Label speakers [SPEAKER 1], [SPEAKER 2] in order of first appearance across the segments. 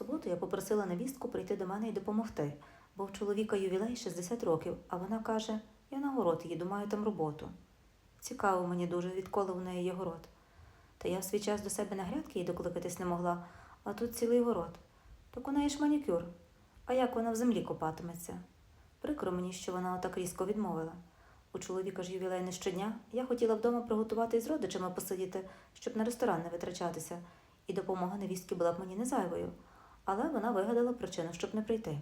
[SPEAKER 1] суботу я попросила невістку прийти до мене і допомогти, бо в чоловіка ювілей 60 років, а вона каже: я на город їду, маю там роботу. Цікаво мені дуже, відколи в неї є город. Та я в свій час до себе на грядки їй докликатись не могла, а тут цілий город. Так у неї ж манікюр. А як вона в землі копатиметься? Прикро мені, що вона отак різко відмовила. У чоловіка ж ювілей не щодня. Я хотіла вдома приготувати із родичами посидіти, щоб на ресторан не витрачатися, і допомога невістки була б мені не зайвою. Але вона вигадала причину, щоб не прийти.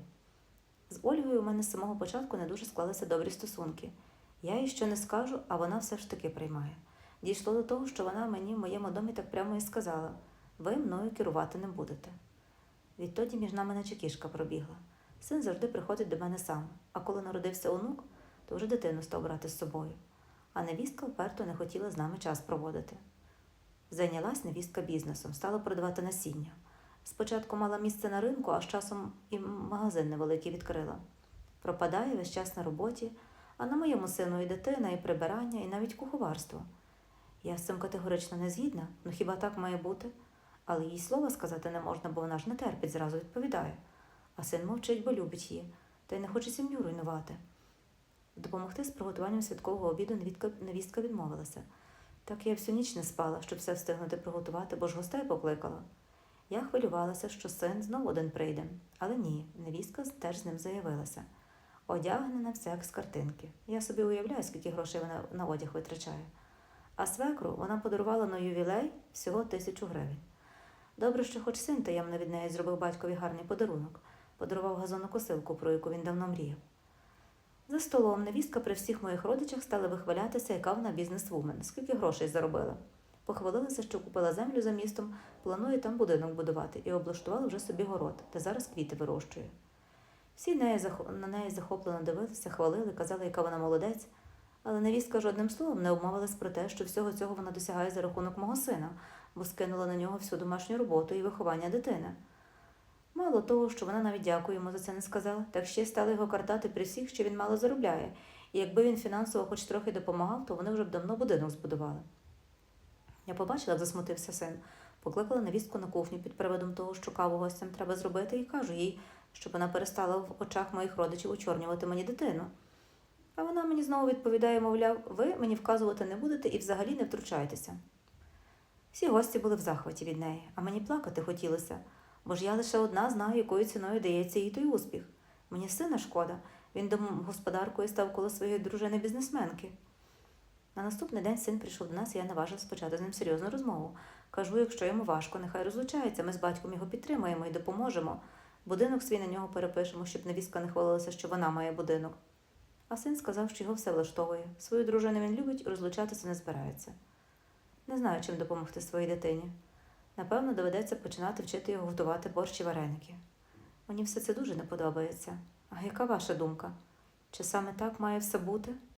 [SPEAKER 1] З Ольгою у мене з самого початку не дуже склалися добрі стосунки. Я їй що не скажу, а вона все ж таки приймає. Дійшло до того, що вона мені в моєму домі так прямо і сказала: ви мною керувати не будете. Відтоді між нами наче кішка пробігла. Син завжди приходить до мене сам, а коли народився онук, то вже дитину став брати з собою. А невістка вперто не хотіла з нами час проводити. Зайнялась невістка бізнесом, стала продавати насіння. Спочатку мала місце на ринку, а з часом і магазин невеликий відкрила. Пропадає весь час на роботі, а на моєму сину і дитина, і прибирання, і навіть куховарство. Я з цим категорично не згідна, ну хіба так має бути? Але їй слова сказати не можна, бо вона ж не терпить, зразу відповідає. А син мовчить, бо любить її, та й не хоче сім'ю руйнувати. Допомогти з приготуванням святкового обіду невістка, відмовилася. Так я всю ніч не спала, щоб все встигнути приготувати, бо ж гостей покликала. Я хвилювалася, що син знову один прийде, але ні, невістка теж з ним заявилася. Одягнена вся як з картинки. Я собі уявляю, скільки грошей вона на одяг витрачає. А свекру вона подарувала на ювілей всього тисячу гривень. Добре, що хоч син таємно від неї зробив батькові гарний подарунок, подарував газонокосилку, про яку він давно мріяв. За столом невістка при всіх моїх родичах стала вихвалятися, яка вона бізнес-вумен, скільки грошей заробила. Похвалилася, що купила землю за містом, планує там будинок будувати і облаштувала вже собі город, де зараз квіти вирощує. Всі на неї захоплено дивилися, хвалили, казали, яка вона молодець. Але невістка жодним словом не обмовилась про те, що всього цього вона досягає за рахунок мого сина, бо скинула на нього всю домашню роботу і виховання дитини. Мало того, що вона навіть дякую йому за це не сказала, так ще й стала його картати при всіх, що він мало заробляє, і якби він фінансово хоч трохи допомагав, то вони вже б давно будинок збудували. Я побачила, як засмутився син, покликала невістку на кухню під приводом того, що каву гостям треба зробити, і кажу їй, щоб вона перестала в очах моїх родичів очорнювати мені дитину. А вона мені знову відповідає, мовляв, ви мені вказувати не будете і взагалі не втручайтеся. Всі гості були в захваті від неї, а мені плакати хотілося, бо ж я лише одна знаю, якою ціною дається їй той успіх. Мені сина шкода, він домогосподаркою став коло своєї дружини бізнесменки. На наступний день син прийшов до нас, і я наважив спочати з ним серйозну розмову. Кажу, якщо йому важко, нехай розлучається, ми з батьком його підтримаємо і допоможемо. Будинок свій на нього перепишемо, щоб невістка не хвалилася, що вона має будинок. А син сказав, що його все влаштовує. Свою дружину він любить, розлучатися не збирається. Не знаю, чим допомогти своїй дитині. Напевно, доведеться починати вчити його готувати борщ і вареники. Мені все це дуже не подобається. А яка ваша думка? Чи саме так має все бути?